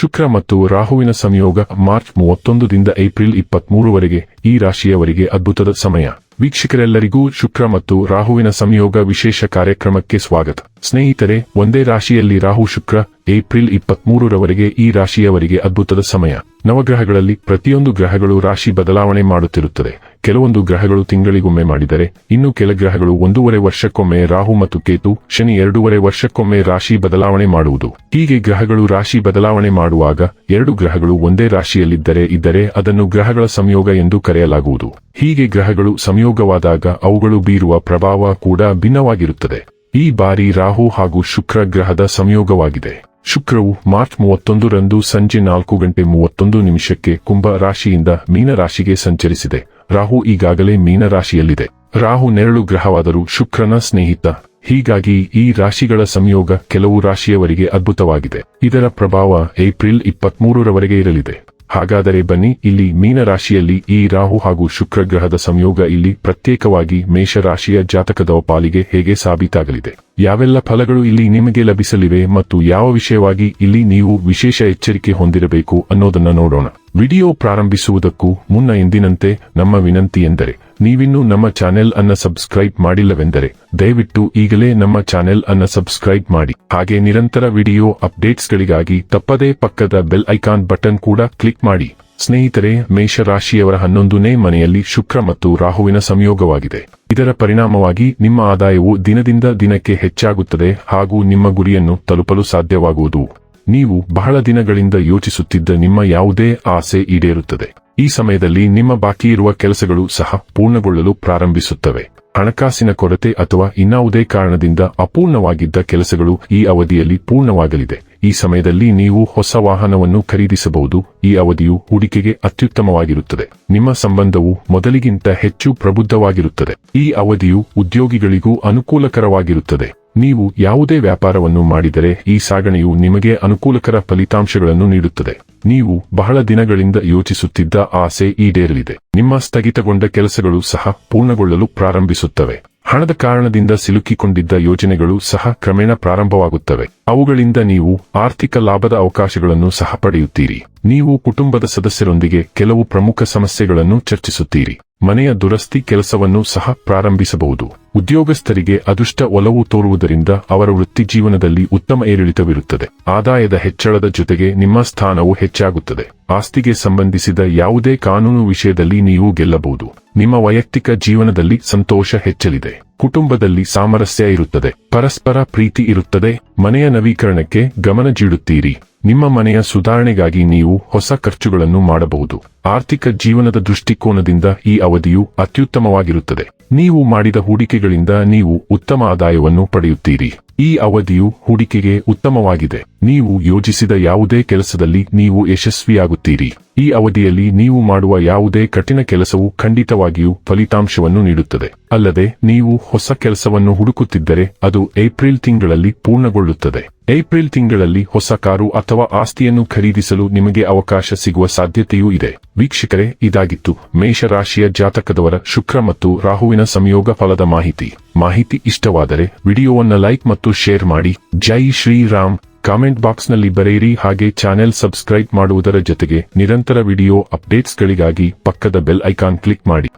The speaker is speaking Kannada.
ಶುಕ್ರ ಮತ್ತು ರಾಹುವಿನ ಸಂಯೋಗ ಮಾರ್ಚ್ ಮೂವತ್ತೊಂದರಿಂದ ಏಪ್ರಿಲ್ ಇಪ್ಪತ್ಮೂರುವರೆಗೆ ಈ ರಾಶಿಯವರಿಗೆ ಅದ್ಭುತದ ಸಮಯ. ವೀಕ್ಷಕರೆಲ್ಲರಿಗೂ ಶುಕ್ರ ಮತ್ತು ರಾಹುವಿನ ಸಂಯೋಗ ವಿಶೇಷ ಕಾರ್ಯಕ್ರಮಕ್ಕೆ ಸ್ವಾಗತ. ಸ್ನೇಹಿತರೆ, ಒಂದೇ ರಾಶಿಯಲ್ಲಿ ರಾಹು ಶುಕ್ರ ಏಪ್ರಿಲ್ ಇಪ್ಪತ್ಮೂರರವರೆಗೆ ಈ ರಾಶಿಯವರಿಗೆ ಅದ್ಭುತದ ಸಮಯ. ನವಗ್ರಹಗಳಲ್ಲಿ ಪ್ರತಿಯೊಂದು ಗ್ರಹಗಳು ರಾಶಿ ಬದಲಾವಣೆ ಮಾಡುತ್ತಿರುತ್ತದೆ. ಕೆಲವೊಂದು ಗ್ರಹಗಳು ತಿಂಗಳಿಗೊಮ್ಮೆ ಮಾಡಿದರೆ, ಇನ್ನು ಕೆಲ ಗ್ರಹಗಳು ಒಂದೂವರೆ ವರ್ಷಕ್ಕೊಮ್ಮೆ ರಾಹು ಮತ್ತು ಕೇತು, ಶನಿ ಎರಡೂವರೆ ವರ್ಷಕ್ಕೊಮ್ಮೆ ರಾಶಿ ಬದಲಾವಣೆ ಮಾಡುವುದು. ಹೀಗೆ ಗ್ರಹಗಳು ರಾಶಿ ಬದಲಾವಣೆ ಮಾಡುವಾಗ ಎರಡು ಗ್ರಹಗಳು ಒಂದೇ ರಾಶಿಯಲ್ಲಿದ್ದರೆ, ಇದ್ದರೆ ಅದನ್ನು ಗ್ರಹಗಳ ಸಂಯೋಗ ಎಂದು ಕರೆಯಲಾಗುವುದು. ಹೀಗೆ ಗ್ರಹಗಳು ಸಂಯೋಗವಾದಾಗ ಅವುಗಳು ಬೀರುವ ಪ್ರಭಾವ ಕೂಡ ಭಿನ್ನವಾಗಿರುತ್ತದೆ. ಈ ಬಾರಿ ರಾಹು ಹಾಗೂ ಶುಕ್ರ ಗ್ರಹದ ಸಂಯೋಗವಾಗಿದೆ. ಶುಕ್ರವು ಮಾರ್ಚ್ ಮೂವತ್ತೊಂದರಂದು ಸಂಜೆ ನಾಲ್ಕು ಗಂಟೆ ಮೂವತ್ತೊಂದು ನಿಮಿಷಕ್ಕೆ ಕುಂಭ ರಾಶಿಯಿಂದ ಮೀನ ರಾಶಿಗೆ ಸಂಚರಿಸಿದೆ. ರಾಹು ಈಗಾಗಲೇ ಮೀನ ರಾಶಿಯಲ್ಲಿದೆ ರಾಹು ನೆರಳು ಗ್ರಹವಾದರೂ ಶುಕ್ರನ ಸ್ನೇಹಿತ. ಹೀಗಾಗಿ ಈ ರಾಶಿಗಳ ಸಂಯೋಗ ಕೆಲವು ರಾಶಿಯವರಿಗೆ ಅದ್ಭುತವಾಗಿದೆ. ಇದರ ಪ್ರಭಾವ ಏಪ್ರಿಲ್ ಇಪ್ಪತ್ಮೂರರವರೆಗೆ ಇರಲಿದೆ. ಹಾಗಾದರೆ ಬನ್ನಿ, ಇಲ್ಲಿ ಮೀನ ರಾಶಿಯಲ್ಲಿ ಈ ರಾಹು ಹಾಗೂ ಶುಕ್ರ ಗ್ರಹದ ಸಂಯೋಗ ಇಲ್ಲಿ ಪ್ರತ್ಯೇಕವಾಗಿ ಮೇಷರಾಶಿಯ ಜಾತಕದ ಪಾಲಿಗೆ ಹೇಗೆ ಸಾಬೀತಾಗಲಿದೆ? ಯಾವೆಲ್ಲ ಫಲಗಳು ಇಲ್ಲಿ ನಿಮಗೆ ಲಭಿಸಲಿವೆ ಮತ್ತು ಯಾವ ವಿಷಯವಾಗಿ ಇಲ್ಲಿ ನೀವು ವಿಶೇಷ ಎಚ್ಚರಿಕೆ ಹೊಂದಿರಬೇಕು ಅನ್ನೋದನ್ನ ನೋಡೋಣ. ವಿಡಿಯೋ ಪ್ರಾರಂಭಿಸುವುದಕ್ಕೂ ಮುನ್ನ ಎಂದಿನಂತೆ ನಮ್ಮ ವಿನಂತಿ ಎಂದರೆ, ನೀವಿನ್ನೂ ನಮ್ಮ ಚಾನೆಲ್ ಅನ್ನ ಸಬ್ಸ್ಕ್ರೈಬ್ ಮಾಡಿಲ್ಲವೆಂದರೆ, ದಯವಿಟ್ಟು ಈಗಲೇ ನಮ್ಮ ಚಾನೆಲ್ ಅನ್ನ ಸಬ್ಸ್ಕ್ರೈಬ್ ಮಾಡಿ. ಹಾಗೆ ನಿರಂತರ ವಿಡಿಯೋ ಅಪ್ಡೇಟ್ಸ್ಗಳಿಗಾಗಿ ತಪ್ಪದೇ ಪಕ್ಕದ ಬೆಲ್ ಐಕಾನ್ ಬಟನ್ ಕೂಡ ಕ್ಲಿಕ್ ಮಾಡಿ. ಸ್ನೇಹಿತರೆ, ಮೇಷರಾಶಿಯವರ ಹನ್ನೊಂದನೇ ಮನೆಯಲ್ಲಿ ಶುಕ್ರ ಮತ್ತು ರಾಹುವಿನ ಸಂಯೋಗವಾಗಿದೆ. ಇದರ ಪರಿಣಾಮವಾಗಿ ನಿಮ್ಮ ಆದಾಯವು ದಿನದಿಂದ ದಿನಕ್ಕೆ ಹೆಚ್ಚಾಗುತ್ತದೆ ಹಾಗೂ ನಿಮ್ಮ ಗುರಿಯನ್ನು ತಲುಪಲು ಸಾಧ್ಯವಾಗುವುದು. ನೀವು ಬಹಳ ದಿನಗಳಿಂದ ಯೋಚಿಸುತ್ತಿದ್ದ ನಿಮ್ಮ ಯಾವುದೇ ಆಸೆ ಈಡೇರುತ್ತದೆ. ಈ ಸಮಯದಲ್ಲಿ ನಿಮ್ಮ ಬಾಕಿ ಇರುವ ಕೆಲಸಗಳು ಸಹ ಪೂರ್ಣಗೊಳ್ಳಲು ಪ್ರಾರಂಭಿಸುತ್ತವೆ. ಹಣಕಾಸಿನ ಕೊರತೆ ಅಥವಾ ಇನ್ನಾವುದೇ ಕಾರಣದಿಂದ ಅಪೂರ್ಣವಾಗಿದ್ದ ಕೆಲಸಗಳು ಈ ಅವಧಿಯಲ್ಲಿ ಪೂರ್ಣವಾಗಲಿದೆ. ಈ ಸಮಯದಲ್ಲಿ ನೀವು ಹೊಸ ವಾಹನವನ್ನು ಖರೀದಿಸಬಹುದು. ಈ ಅವಧಿಯು ಹೂಡಿಕೆಗೆ ಅತ್ಯುತ್ತಮವಾಗಿರುತ್ತದೆ. ನಿಮ್ಮ ಸಂಬಂಧವು ಮೊದಲಿಗಿಂತ ಹೆಚ್ಚು ಪ್ರಬುದ್ಧವಾಗಿರುತ್ತದೆ. ಈ ಅವಧಿಯು ಉದ್ಯೋಗಿಗಳಿಗೂ ಅನುಕೂಲಕರವಾಗಿರುತ್ತದೆ. ನೀವು ಯಾವುದೇ ವ್ಯಾಪಾರವನ್ನು ಮಾಡಿದರೆ ಈ ಸಾಗಣೆಯು ನಿಮಗೆ ಅನುಕೂಲಕರ ಫಲಿತಾಂಶಗಳನ್ನು ನೀಡುತ್ತದೆ. ನೀವು ಬಹಳ ದಿನಗಳಿಂದ ಯೋಚಿಸುತ್ತಿದ್ದ ಆಸೆ ಈಡೇರಲಿದೆ. ನಿಮ್ಮ ಸ್ಥಗಿತಗೊಂಡ ಕೆಲಸಗಳು ಸಹ ಪೂರ್ಣಗೊಳ್ಳಲು ಪ್ರಾರಂಭಿಸುತ್ತವೆ. ಹಣದ ಕಾರಣದಿಂದ ಸಿಲುಕಿಕೊಂಡಿದ್ದ ಯೋಜನೆಗಳು ಸಹ ಕ್ರಮೇಣ ಪ್ರಾರಂಭವಾಗುತ್ತವೆ. ಅವುಗಳಿಂದ ನೀವು ಆರ್ಥಿಕ ಲಾಭದ ಅವಕಾಶಗಳನ್ನು ಸಹ ಪಡೆಯುತ್ತೀರಿ. ನೀವು ಕುಟುಂಬದ ಸದಸ್ಯರೊಂದಿಗೆ ಕೆಲವು ಪ್ರಮುಖ ಸಮಸ್ಯೆಗಳನ್ನು ಚರ್ಚಿಸುತ್ತೀರಿ. ಮನೆಯ ದುರಸ್ತಿ ಕೆಲಸವನ್ನು ಸಹ ಪ್ರಾರಂಭಿಸಬಹುದು. ಉದ್ಯೋಗಸ್ಥರಿಗೆ ಅದೃಷ್ಟ ಒಲವು ತೋರುವುದರಿಂದ ಅವರ ವೃತ್ತಿ ಜೀವನದಲ್ಲಿ ಉತ್ತಮ ಏರಿಳಿತವಿರುತ್ತದೆ. ಆದಾಯದ ಹೆಚ್ಚಳದ ಜೊತೆಗೆ ನಿಮ್ಮ ಸ್ಥಾನವು ಹೆಚ್ಚಾಗುತ್ತದೆ. ಆಸ್ತಿಗೆ ಸಂಬಂಧಿಸಿದ ಯಾವುದೇ ಕಾನೂನು ವಿಷಯದಲ್ಲಿ ನೀವು ಗೆಲ್ಲಬಹುದು. ನಿಮ್ಮ ವೈಯಕ್ತಿಕ ಜೀವನದಲ್ಲಿ ಸಂತೋಷ ಹೆಚ್ಚಲಿದೆ. ಕುಟುಂಬದಲ್ಲಿ ಸಾಮರಸ್ಯ ಇರುತ್ತದೆ. ಪರಸ್ಪರ ಪ್ರೀತಿ ಇರುತ್ತದೆ. ಮನೆಯ ನವೀಕರಣಕ್ಕೆ ಗಮನ ಜೀಡುತ್ತೀರಿ. ನಿಮ್ಮ ಮನೆಯ ಸುಧಾರಣೆಗಾಗಿ ನೀವು ಹೊಸ ಖರ್ಚುಗಳನ್ನು ಮಾಡಬಹುದು. ಆರ್ಥಿಕ ಜೀವನದ ದೃಷ್ಟಿಕೋನದಿಂದ ಈ ಅವಧಿಯು ಅತ್ಯುತ್ತಮವಾಗಿರುತ್ತದೆ. ನೀವು ಮಾಡಿದ ಹೂಡಿಕೆಗಳಿಂದ ನೀವು ಉತ್ತಮ ಆದಾಯವನ್ನು ಪಡೆಯುತ್ತೀರಿ. ಈ ಅವಧಿಯು ಹೂಡಿಕೆಗೆ ಉತ್ತಮವಾಗಿದೆ. ನೀವು ಯೋಜಿಸಿದ ಯಾವುದೇ ಕೆಲಸದಲ್ಲಿ ನೀವು ಯಶಸ್ವಿಯಾಗುತ್ತೀರಿ. ಈ ಅವಧಿಯಲ್ಲಿ ನೀವು ಮಾಡುವ ಯಾವುದೇ ಕಠಿಣ ಕೆಲಸವು ಖಂಡಿತವಾಗಿಯೂ ಫಲಿತಾಂಶವನ್ನು ನೀಡುತ್ತದೆ. ಅಲ್ಲದೆ, ನೀವು ಹೊಸ ಕೆಲಸವನ್ನು ಹುಡುಕುತ್ತಿದ್ದರೆ ಅದು ಏಪ್ರಿಲ್ ತಿಂಗಳಲ್ಲಿ ಪೂರ್ಣಗೊಳ್ಳುತ್ತದೆ. ಏಪ್ರಿಲ್ ತಿಂಗಳಲ್ಲಿ ಹೊಸ ಕಾರು ಅಥವಾ ಆಸ್ತಿಯನ್ನು ಖರೀದಿಸಲು ನಿಮಗೆ ಅವಕಾಶ ಸಿಗುವ ಸಾಧ್ಯತೆಯೂ ಇದೆ. ವೀಕ್ಷಕರೇ, ಇದಾಗಿತ್ತು ಮೇಷರಾಶಿಯ ಜಾತಕದವರ ಶುಕ್ರ ಮತ್ತು ರಾಹುವಿನ ಸಂಯೋಗ ಫಲದ ಮಾಹಿತಿ. ಮಾಹಿತಿ ಇಷ್ಟವಾದರೆ ವಿಡಿಯೋವನ್ನು ಲೈಕ್ ಮತ್ತು ಶೇರ್ ಮಾಡಿ. ಜೈ ಶ್ರೀರಾಮ್. ಕಾಮೆಂಟ್ ಬಾಕ್ಸ್ನಲ್ಲಿ ಬರೆಯಿರಿ. ಹಾಗೆ ಚಾನೆಲ್ ಸಬ್ಸ್ಕ್ರೈಬ್ ಮಾಡುವುದರ ಜೊತೆಗೆ ನಿರಂತರ ವಿಡಿಯೋ ಅಪ್ಡೇಟ್ಸ್ಗಳಿಗಾಗಿ ಪಕ್ಕದ ಬೆಲ್ ಐಕಾನ್ ಕ್ಲಿಕ್ ಮಾಡಿ.